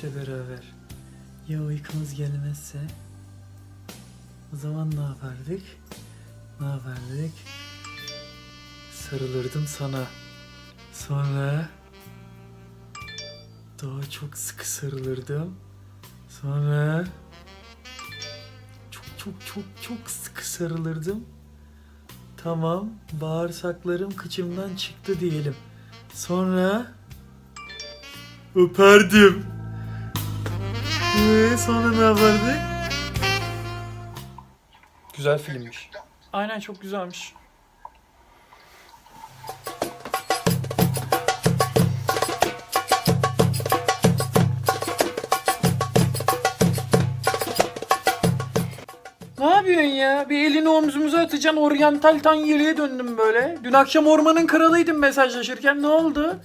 işte beraber. Ya uykumuz gelmezse? O zaman ne yapardık? Ne yapardık? Sarılırdım sana. Sonra daha çok sıkı sarılırdım. Sonra çok çok çok çok sıkı sarılırdım. Tamam, bağırsaklarım kıçımdan çıktı diyelim. Sonra öperdim. Ee, sonra ne yapardık? Güzel filmmiş. Aynen çok güzelmiş. Ne yapıyorsun ya? Bir elini omzumuza atacaksın oryantal tan yeleğe döndüm böyle. Dün akşam ormanın kralıydım mesajlaşırken ne oldu?